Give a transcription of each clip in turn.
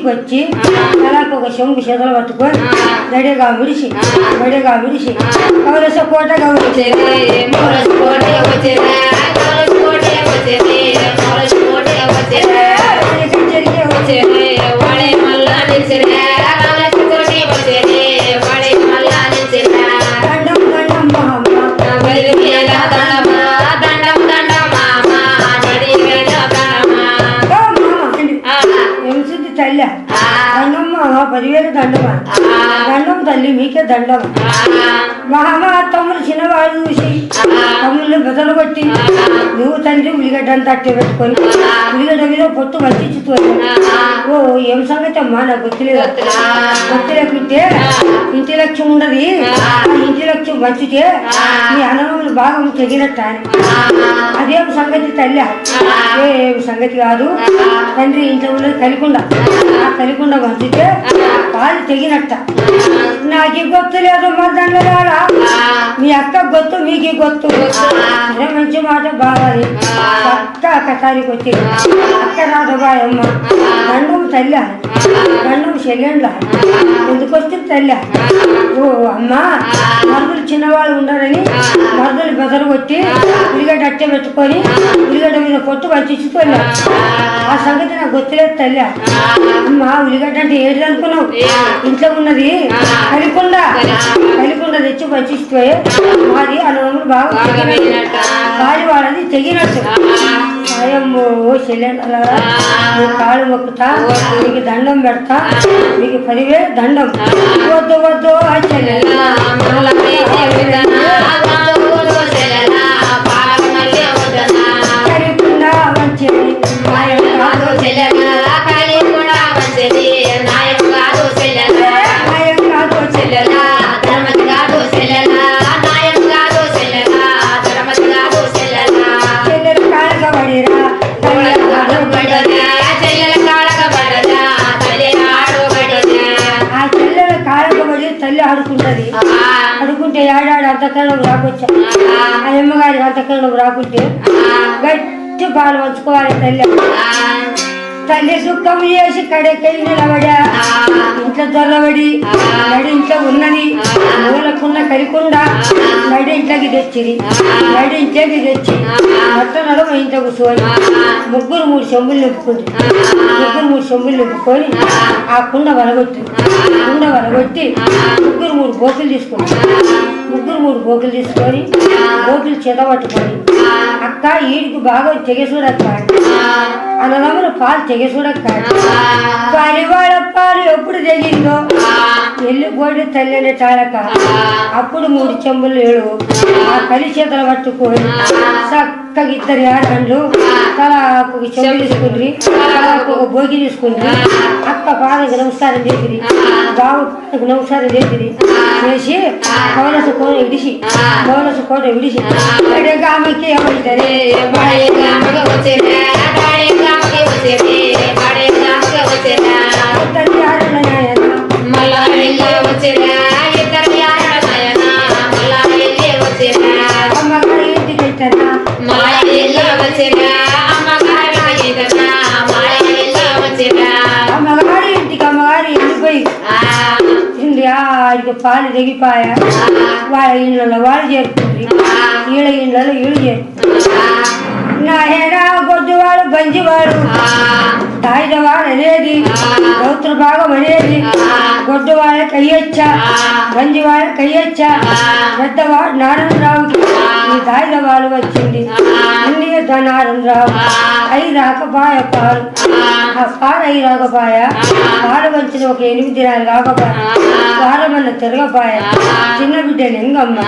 ఇంటికి వచ్చి నెలకు ఒక చెంగు చేతులు పట్టుకొని దడిగా విడిచి దడిగా విడిచి కవలస కోట గౌరవ పదివేలు దండమా? దండం తల్లి మీకే దండం. మహామ తమ్ముడు చిన్నవాడు చూసి తమ్ముళ్ళు బెదలు కొట్టి నువ్వు తండ్రి ఉల్లిగడ్డను తట్టి పెట్టుకొని ఉల్లిగడ్డ మీద పొట్టు పట్టించుతూ ఓ ఏం సంగతి అమ్మా నాకు గుర్తులేదు. గుర్తు లేకుంటే ఇంటి లక్ష్యం ఉండదు. ఇంటి లక్ష్యం మంచితే మీ అన్నములు భాగం తెగినట్ట అదేం సంగతి తల్లి. ఏం సంగతి కాదు. తండ్రి ఇంట్లో ఉన్నది కలికుండా ఆ కలికుండా మంచితే పాలు తెగినట్ట. నాకు గొత్తు లేదు మా దండరాడా మీ అక్క గొత్తు మీకు గొత్తు అదే మంచి మాట బావాలి అక్క అక్కసారికి వచ్చి. అక్క రాదు బాయమ్మ. దండం తల్లి. నన్ను చెల్లెండ్ల. ఎందుకు వస్తుంది తల్లి? ఓ అమ్మ. మరుదులు చిన్నవాళ్ళు ఉండరని బెదరు కొట్టి ఉల్లిగడ్డ అట్టే పెట్టుకొని ఉల్లిగడ్డ మీద పొట్టు పంచిచ్చుకోలే ఆ. సంగతి నాకు గుర్తులేదు తల్లి. అమ్మ ఉల్లిగడ్డ అంటే ఏది అనుకున్నావు? ఇంట్లో ఉన్నది కలికుండ కలికుండ తెచ్చి పంచిస్తే మాది అనుభవం బాగా. కాలి వాళ్ళది తెగినట్టు చెల్లెండలా నీ కాళ్ళు మొక్కుతా నీకు దండం పెడతా నీకు పదివేలు దండం. వద్దు వద్దు ఆ చెల్లెల తల్లి ఆడుకుంటది. ఆడుకుంటే ఏడాడు అంతకరణం రాకొచ్చా? ఆ. అమ్మగారి అంతకరణం రాకుంటే గట్టి పాలు పంచుకోవాలి తల్లి. తల్లి సుఖం చేసి కడెక్కడి నిలబడా. ఇంట్లో దొరబడి నడి ఇంట్లో ఉన్నది మూలకున్న కరికుండా నడి ఇంట్లోకి తెచ్చిరి నడి ఇంట్లోకి తెచ్చి మొత్తం నడుమ ఇంట్లో కూర్చొని ముగ్గురు మూడు చెంబులు నింపుకుంది ముగ్గురు మూడు చెంబులు నింపుకొని ఆ కుండ వలగొట్టి కుండ వలగొట్టి ముగ్గురు మూడు బోకులు తీసుకుంది ముగ్గురు మూడు బోకులు తీసుకొని బోకులు చేత పట్టుకొని అక్క ఈడికి బాగా తెగసూడక్క అన్నదమ్ములు పాలు తెగసూడక్క పరివాడ పాలు ఎప్పుడు తెగిందో వెళ్ళిపోయి తల్లి అనే తాళక అప్పుడు మూడు చెంబులు ఏడు. ఆ కలి చేతలు పట్టుకొని చక్కగా ఇద్దరు ఆడగండ్లు తల ఒక చెంబు తీసుకుండ్రి తల ఒక భోగి తీసుకుండ్రి అక్క పాదకు నమస్కారం చేసిరి బాబు పాదకు నమస్కారం చేసిరి చేసి పౌలస కోట విడిచి పౌలస కోట విడిచి ఆమెకి ఏమంటారే ఇద్దరు ఆడల అమ్మగారి ఇంటికి అమ్మగారి వెళ్ళిపోయి ఇండి ఆడికి పాలు తెగిపాయ. వాళ్ళ ఇళ్ళలో వాళ్ళు చేరుకుండ్రి వీళ్ళ ఇళ్ళలో వీళ్ళు చేరుకుండ్రి నా హేడా గొడ్డువాడు బంజివాడు. తాయిదవాడు అనేది గౌతుల భాగం అనేది. గొడ్డువాడ కయ్యొచ్చా బంజివాడ కయ్యొచ్చా. పెద్దవాడు నారాయణరావుకి. ఈ తాయిదవాడు వచ్చింది. ఇన్ని నారాయణరావు అయి రాకపాయ పాలు. ఆ. పాలు అయి రాకపాయ పాలు వంచిన ఒక ఎనిమిది దినాలు రాకపాయ పాలమన్న తిరగపాయ. చిన్న బిడ్డ లింగమ్మ.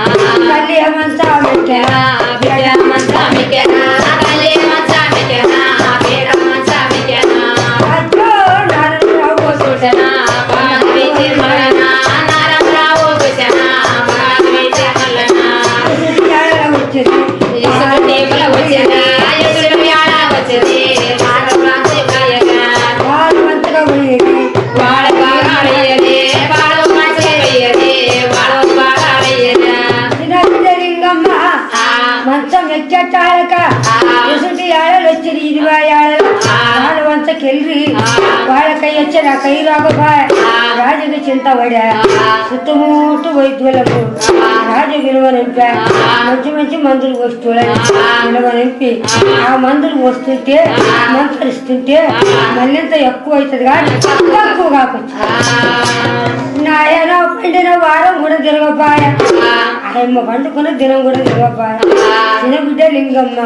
తల్లి ఏమంతా పెట్టా అచ్చో నా కై రాకపోయ రాజుకి చింత పడా. సుత్తముట్టు వైద్యులకు రాజు విలువ నింపా. మంచి మంచి మందులు వస్తువులని విలువ నింపి. ఆ. మందులు వస్తుంటే మంత్రిస్తుంటే మళ్ళీంత ఎక్కువ అవుతుంది కానీ తక్కువ కాకొచ్చు నాయన పండిన వారం కూడా తిరగపాయ ఆయమ్మ పండుకున్న దినం కూడా తిరగపాయ చిన్నబిడ్డ లింగమ్మ.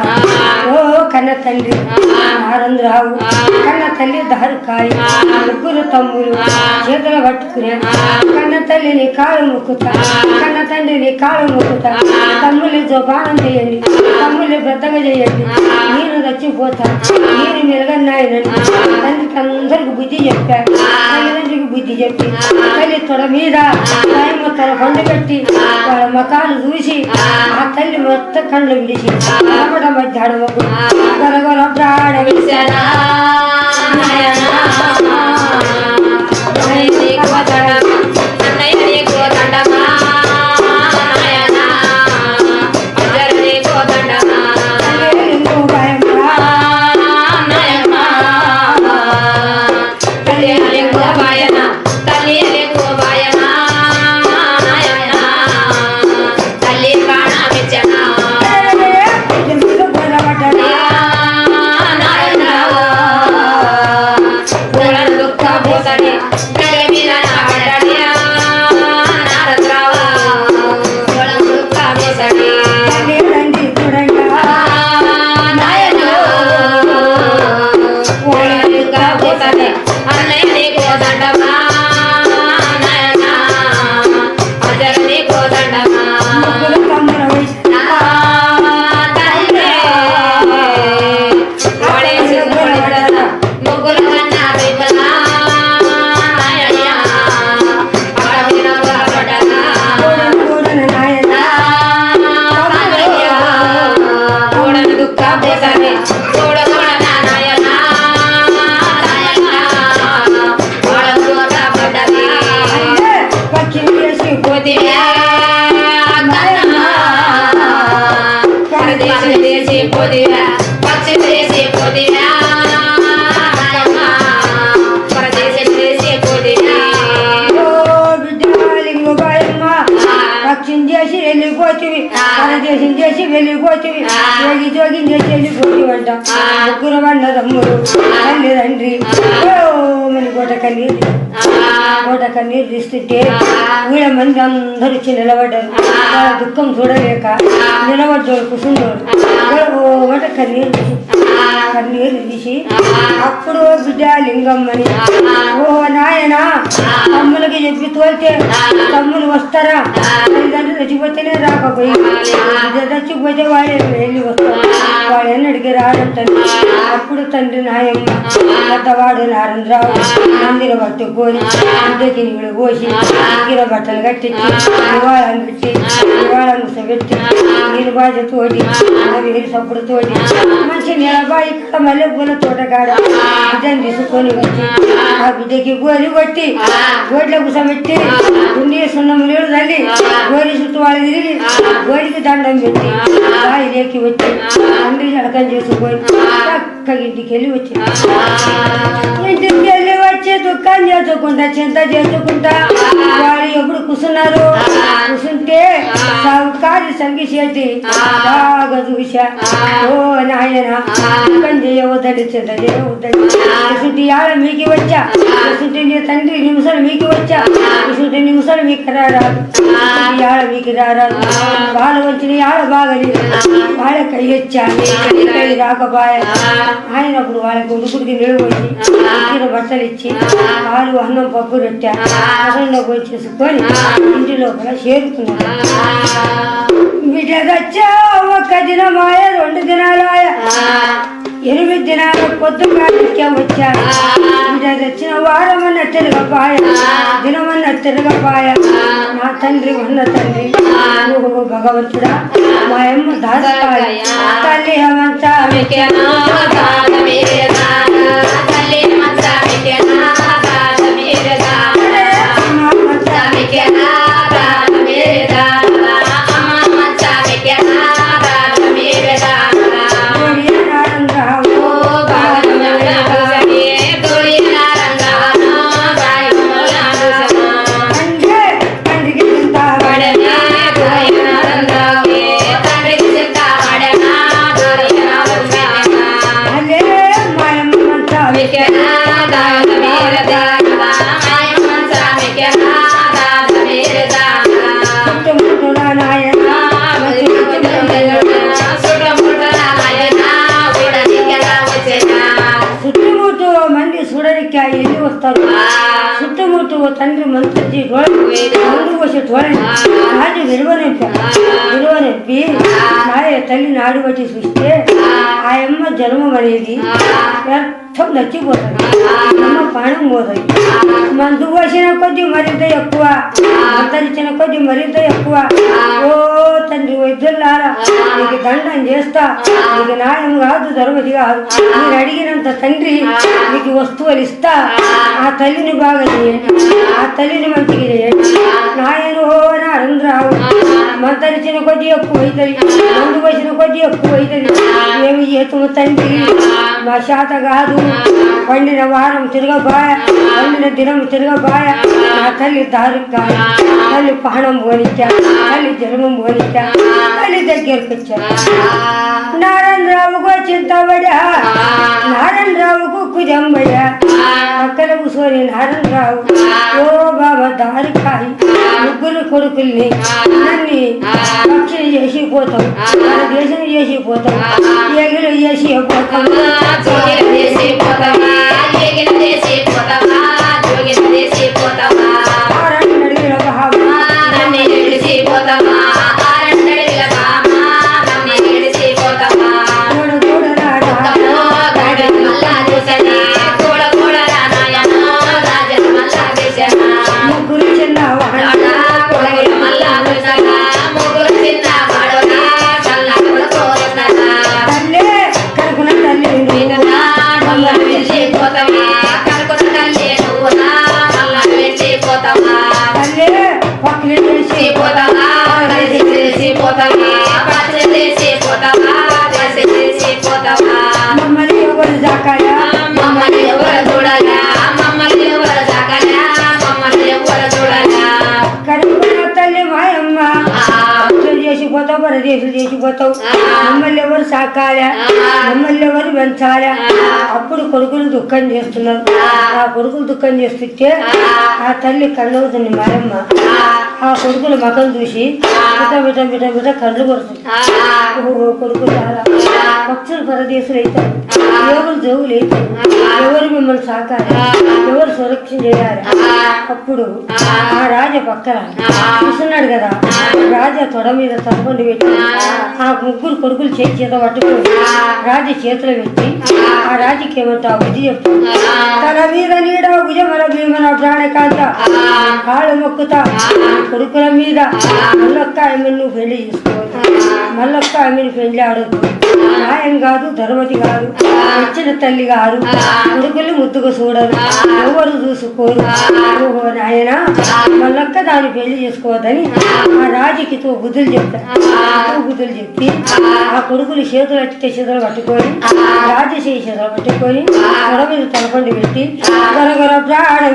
ఓ కన్న తండ్రి ఆనందరావు కన్న తల్లి దారుకాయ ముగ్గురు తమ్ములు. చేతులు పట్టుకునే. కన్న తల్లిని కాలు ముక్కుతా. కన్న తండ్రిని కాలు ముక్కుతా. తమ్ముని జోపానం చేయండి. తమ్ముని పెద్దగా చేయండి. నేను రచ్చిపోతా నేను మెలగన్నాయనండి తండ్రికి అందరికి బుద్ధి చెప్పాను బుద్ధి చెప్పి తల్లి తొడ మీద తన పండు పెట్టి వాళ్ళ మకాలు చూసి ఆ తల్లి మొత్తం కళ్ళు విడిచి అమ్మడ మధ్యాహ్నం గరగర ప్రాణ కన్నీరు తీస్తుంటే వీళ్ళ మంది అందరూ వచ్చి నిలబడ్డారు. దుఃఖం చూడలేక నిలబడ్డోడు కుసుండోడు కోట కన్నీరు కన్నీరు తీసి అప్పుడు బిడ్డ లింగమ్మని ఓ నాయన తమ్ములకి చెప్పి తోలితే తమ్ములు వస్తారా? తల్లిదండ్రులు చచ్చిపోతేనే రాకపోయి బిడ్డ చచ్చిపోతే వాళ్ళే వెళ్ళి వస్తారు వాళ్ళు ఎన్నడికి రాడంటారు అప్పుడు తండ్రి నాయమ్మ పెద్దవాడు నారంద్రావు నందిన పట్టుకొని బిడ్డకి నీళ్ళు పోసి ఇగిన బట్టలు కట్టించి నివాళం పెట్టి నివాళం పెట్టి నీరు మీరు తోటి సప్పుడు తోటి మంచి నిలబాయి ఇక్కడ మల్లె పూల తోట కాడ బిడ్డని తీసుకొని వచ్చి ఆ బిడ్డకి గోలి కొట్టి గోడ్ల కుసబెట్టి గుండి సున్నం నీళ్ళు తల్లి గోరి చుట్టూ వాళ్ళు తిరిగి గోడికి దండం పెట్టి బాయి లేకి వచ్చి తండ్రి నడకం చేసుకొని చక్కగా ఇంటికి వెళ్ళి వచ్చి ఇంటికి వెళ్ళి వచ్చి దుఃఖం చేసుకుంటా చింత చేసుకుంటా వాళ్ళు ఎప్పుడు కూర్చున్నారు? కూర్చుంటే సాగుకారి సంగి చేతి బాగా చూసా ఓ నాయన దుఃఖం చేయవద్దండి ఇసుంటి ఆడ మీకు వచ్చా? ఇసుంటి నీ తండ్రి నిమిషాలు మీకు వచ్చా? ఇసుంటి నిమిషాలు మీకు రారాదు ఆడ మీకు రారాదు వాళ్ళు వచ్చిన ఆడ బాగలి. వాళ్ళ కై వచ్చా? కై రాకపోయా? ఆయన అప్పుడు వాళ్ళకి ఉడుకుడికి ఇచ్చిన బట్టలు ఇచ్చి పాలు అన్నం పప్పు రొట్టె అసలు పోయి చేసుకొని ఇంటి లోపల చేరుకున్నాడు. బిడ్డ ఒక దినమాయ రెండు దినాలాయ. ఎనిమిది దినాల పొద్దుగా వచ్చాను బిడ్డ తెచ్చిన వారమన్న తిరగపాయ దినమన్న తిరగపాయ నా తండ్రి ఉన్న తండ్రి నువ్వు భగవంతుడా మా అమ్మ దాస్తాయి తల్లి హమంతా 모든 것이 돈, 아주 일본의 편, 일본의 비, తల్లి నాడు బట్టి చూస్తే ఆ. అమ్మ జన్మం అనేది వ్యర్థం నచ్చిపోతుంది. అమ్మ ప్రాణం పోతుంది. మందు పోసిన కొద్ది మరింత ఎక్కువ. మంతరిచిన కొద్ది మరింత ఎక్కువ. ఓ తండ్రి వైద్యులారా నీకు దండం చేస్తా. నీకు న్యాయం కాదు ధర్మది కాదు. మీరు అడిగినంత తండ్రి నీకు వస్తువులు ఇస్తా. ఆ. తల్లిని బాగా చేయండి ఆ. తల్లిని మంచిగా చేయండి నాయను ఓ నారంద్రావు మంతరిచిన కొద్ది ఎక్కువ అవుతుంది మందు పోసిన కొద్ది ఎక్కువ అవుతుంది ఏమి చేతుము తండ్రి? మా శాత కాదు. పండిన వారం తిరగబాయ. పండిన దినం తిరగబాయ. తల్లి దారుక తల్లి పానం పోనిక తల్లి జన్మం పోనిక తల్లి దగ్గరికి వచ్చా నారాయణరావుకు చింతబడా నారాయణరావుకు కుజంబయ్య పక్కన కూర్చొని నారాయణరావు ఓ బాబా దారికాయి ముగ్గురు కొడుకుల్ని నన్ను పక్షులు చేసి పోతాం మన దేశం చేసి పోతాం. ఎగులు చేసి పోతాం నారాయణ చేసిపోతావు మమ్మల్ని ఎవరు సాకాలా? మమ్మల్ని ఎవరు పెంచాలా? అప్పుడు కొడుకులు దుఃఖం చేస్తున్నారు. ఆ. కొడుకులు దుఃఖం చేస్తుంటే ఆ. తల్లి కళ్ళవుతుంది మాయమ్మ ఆ. కొడుకుల మకం చూసి బిట బిట బిట బిట కళ్ళు కొడుతుంది. ఓ కొడుకులు చాలా పక్షులు పరదేశులు అవుతారు. ఎవరు జోగులు అవుతారు? ఎవరు మిమ్మల్ని సాకాలి? ఎవరు సురక్షణ చేయాలి? అప్పుడు ఆ. రాజ పక్కన చూస్తున్నాడు కదా. రాజా తొడ మీద తలపండి పెట్టి ఆ ముగ్గురు కొడుకులు చేతి చేత పట్టుకొని రాజు చేతిలో పెట్టి ఆ. రాజుకి ఏమంటా బుద్ధి చెప్తాడు తన మీద నీడ భుజమల భీమన ప్రాణకాంత కాళ్ళు మొక్కుతా. కొడుకుల మీద ఆమెను నువ్వు పెళ్ళి చేసుకోవద్దు మల్లక్క ఆమెను పెళ్ళాడు. న్యాయం కాదు ధర్మతి కాదు. ఇచ్చిన తల్లి గారు కొడుకులు ముద్దుగా చూడరు. ఎవరు చూసుకోరు? ఓహో నాయన మళ్ళొక్క దాన్ని పెళ్ళి చేసుకోవద్దని ఆ రాజుకి తో బుద్ధులు చెప్తారు బుద్ధులు చెప్పి ఆ కొడుకులు చేతులు అట్టితే చేతులు పట్టుకొని రాజు చేయి చేతులు పట్టుకొని తొడ మీద తలపండి పెట్టి గొరగొర ప్రాణం